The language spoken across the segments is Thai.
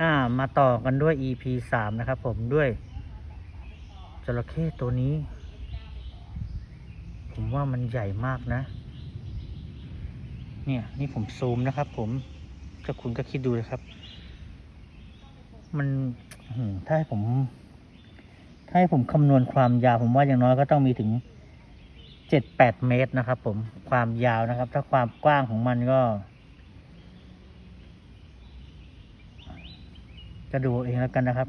อ่า มาต่อกันด้วย EP สามนะครับผมด้วยจระเข้ตัวนี้ ผมว่ามันใหญ่มากนะ เนี่ย นี่ผมซูมนะครับผมก็คุณก็คิดดูเลยครับ มันถ้าให้ผม ถ้าให้ผมคำนวณความยาว ผมว่าอย่างน้อยก็ต้องมีถึงเจ็ดแปดเมตรนะครับ ผมความยาวนะครับ ถ้าความกว้างของมันก็ จะดูเองแล้วกันนะครับ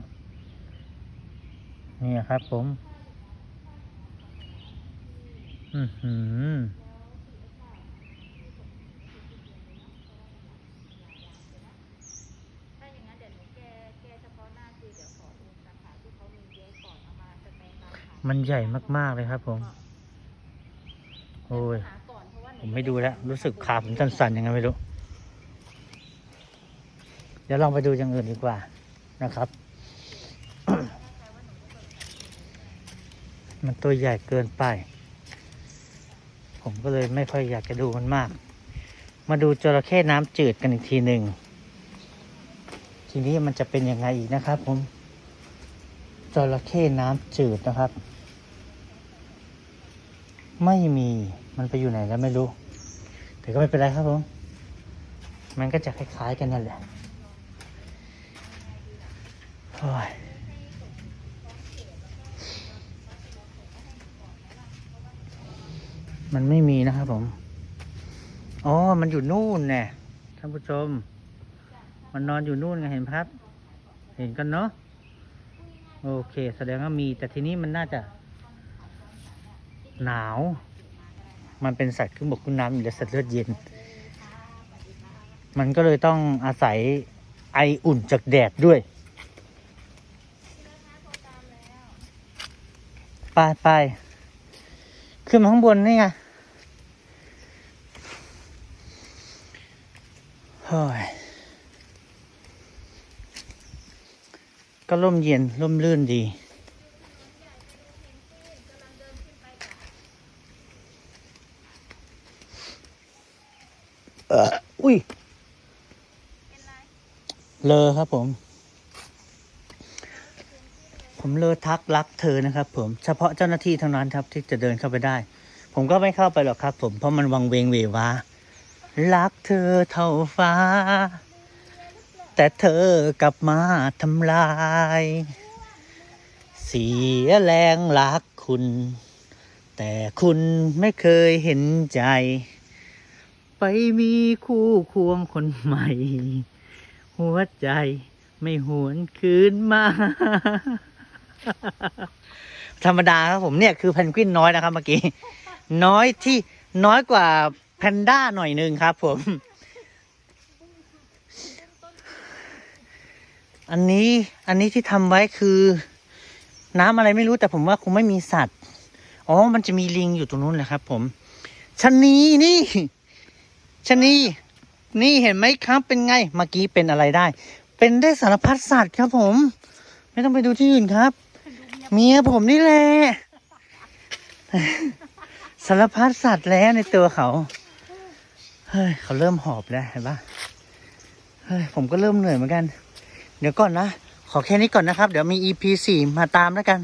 นี่ครับผม อือหือถ้มมันใหญ่มาก ๆ เลยครับผม โอ้ย ผมไม่ดูแล้ว รู้สึกขาผมสั่นๆยังไงไม่รู้ เดี๋ยวลองไปดูอย่างอื่นดีกว่า นะครับ มันตัวใหญ่เกินไป ผมก็เลยไม่ค่อยอยากจะดูมันมาก มาดูจระเข้น้ำจืดกันอีกทีหนึ่ง ทีนี้มันจะเป็นยังไงอีกนะครับ ผมจระเข้น้ำจืดนะครับ ไม่มีมันไปอยู่ไหนแล้วไม่รู้ แต่ก็ไม่เป็นไรครับผม มันก็จะคล้ายๆกันนั่นแหละ โอ้ยมันไม่มีนะครับผม อ๋อ มันอยู่นู่นแน่ท่านผู้ชม มันนอนอยู่นู่นไงเห็นครับ เห็นกันเนาะ โอเค แสดงว่ามี แต่ทีนี้มันน่าจะ หนาว มันเป็นสัตว์ขึ้นบกขึ้นน้ำอยู่แล้วสัตว์เลือดเย็น มันก็เลยต้องอาศัยไออุ่นจากแดดด้วย ไปไปขึ้นมาข้างบนนี่ไงเฮ้ยก็ร่มเย็นร่มรื่นดีเอออุ้ย เลอครับผม ผมเลอทักรักเธอนะครับ ผมเฉพาะเจ้าหน้าที่เท่านั้นครับที่จะเดินเข้าไปได้ ผมก็ไม่เข้าไปหรอกครับ ผมเพราะมันวังเวงเววารักเธอเท่าฟ้า แต่เธอกลับมาทำลาย เสียแรงรักคุณ แต่คุณไม่เคยเห็นใจ ไปมีคู่ควงคนใหม่ หัวใจไม่หวนคืนมา ธรรมดาครับผมเนี่ยคือเพนกวินน้อยนะครับเมื่อกี้ น้อยที่น้อยกว่าแพนด้าหน่อยนึงครับ ผม อันนี้อันนี้ที่ทำไว้คือ น้ำอะไรไม่รู้แต่ผมว่าคงไม่มีสัตว์ อ๋อ มันจะมีลิงอยู่ตรงนู้นแหละครับ ผมชะนีนี่ชะนีนี่เห็นไหมครับเป็นไง เมื่อกี้เป็นอะไรได้ เป็นได้สารพัดสัตว์ครับผม ไม่ต้องไปดูที่อื่นครับ เมียผมนี่แหละสารพัดสัตว์แล้วในตัวเขา เฮ้ย เขาเริ่มหอบแล้วเห็นปะเฮ้ย ผมก็เริ่มเหนื่อยเหมือนกัน เดี๋ยวก่อนนะ ขอแค่นี้ก่อนนะครับ เดี๋ยวมี EP สี่มาตามแล้วกัน